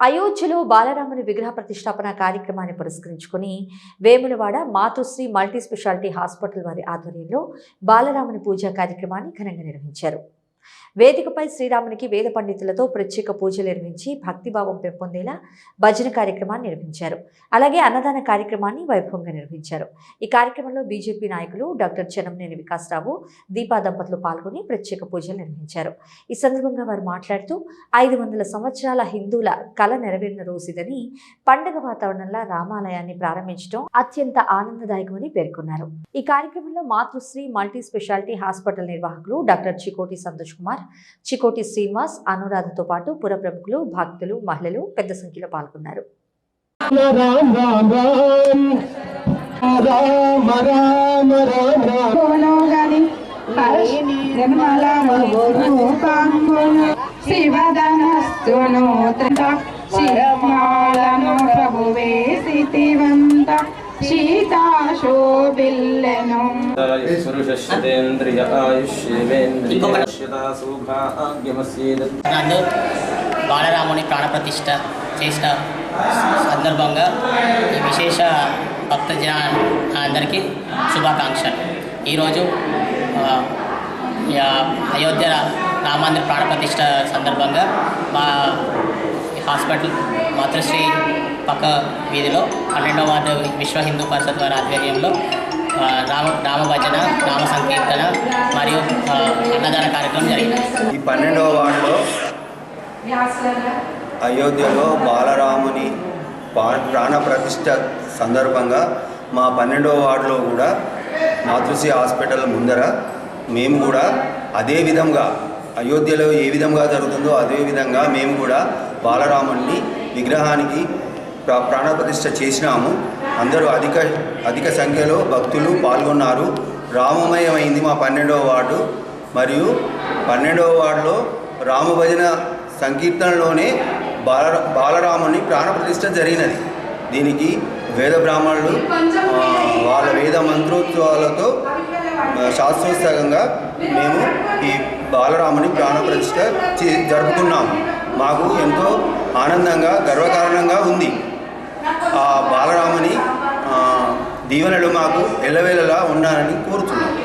అయోధ్యలో బాలరాముని విగ్రహ ప్రతిష్టాపన కార్యక్రమాన్ని పురస్కరించుకుని Vemulawada Matrusri multi speciality hospital వారి ఆధ్వర్యంలో బాలరాముని పూజా కార్యక్రమాన్ని ఘనంగా నిర్వహించారు. వేదికపై శ్రీరామునికి వేద పండితులతో ప్రత్యేక పూజలు నిర్మించి భక్తిభావం పెంపొందేలా భజన కార్యక్రమాన్ని నిర్వహించారు. అలాగే అన్నదాన కార్యక్రమాన్ని వైభవంగా నిర్వహించారు. ఈ కార్యక్రమంలో బీజేపీ నాయకులు డాక్టర్ చెనంనేని వికాసరావు దీపా దంపతులు పాల్గొని ప్రత్యేక పూజలు నిర్వహించారు. ఈ సందర్భంగా వారు మాట్లాడుతూ ఐదు వందల సంవత్సరాల హిందువుల కళ నెరవేరిన రోజుదని పండగ వాతావరణంలో రామాలయాన్ని ప్రారంభించడం అత్యంత ఆనందదాయకమని పేర్కొన్నారు. ఈ కార్యక్రమంలో మాతృశ్రీ మల్టీ స్పెషాలిటీ హాస్పిటల్ నిర్వాహకులు డాక్టర్ చికోటి సంతోష్ కుమార్ చికోటి శ్రీనివాస్ అనురాధతో పాటు పుర ప్రముఖులు భక్తులు మహిళలు పెద్ద సంఖ్యలో పాల్గొన్నారు. రామ రామ సీతాశోభిల్లెను పురుషేంద్రియ బాలరాముని ప్రాణప్రతిష్ఠ చేసిన సందర్భంగా ఈ విశేష భక్తజన అందరికీ శుభాకాంక్షలు. ఈరోజు అయోధ్య రామాంధ్ర ప్రాణప్రతిష్ఠ సందర్భంగా మా హాస్పిటల్ మాతృశ్రీ పక్క వీధిలో పన్నెండవ వార్డు విశ్వ హిందూ పరిషత్ వారి ఆధ్వర్యంలో రామ రామ భజన రామ సంకీర్తన మరియు అన్నదాన కార్యక్రమం జరిగింది. ఈ పన్నెండవ వార్డులో అయోధ్యలో బాలరాముని పా- ప్రాణ ప్రతిష్ట సందర్భంగా మా పన్నెండవ వార్డులో కూడా మాతృశ్రీ హాస్పిటల్ ముందర మేము కూడా అదే విధంగా అయోధ్యలో ఏ విధంగా జరుగుతుందో అదే విధంగా మేము కూడా బాలరాముని విగ్రహానికి ప్రా- చేసినాము. అందరూ అధిక అధిక సంఖ్యలో భక్తులు పాల్గొన్నారు. రామమయమైంది మా పన్నెండవ వార్డు. మరియు పన్నెండవ వార్డులో రామభజన సంకీర్తనలోనే బాల బాలరాముని ప్రాణప్రతిష్ఠ జరిగినది. దీనికి వేద బ్రాహ్మణులు వాళ్ళ వేద మంత్రోత్సవాలతో శాస్త్రోత్సాహంగా మేము ఈ బాలరాముని ప్రాణప్రతిష్ఠ జరుపుకున్నాము మాకు ఎంతో ఆనందంగా గర్వకారణంగా ఉంది. ఆ బాలరాముని దీవెనలు మాకు ఎల్లవేళలా ఉండాలని కోరుతున్నాను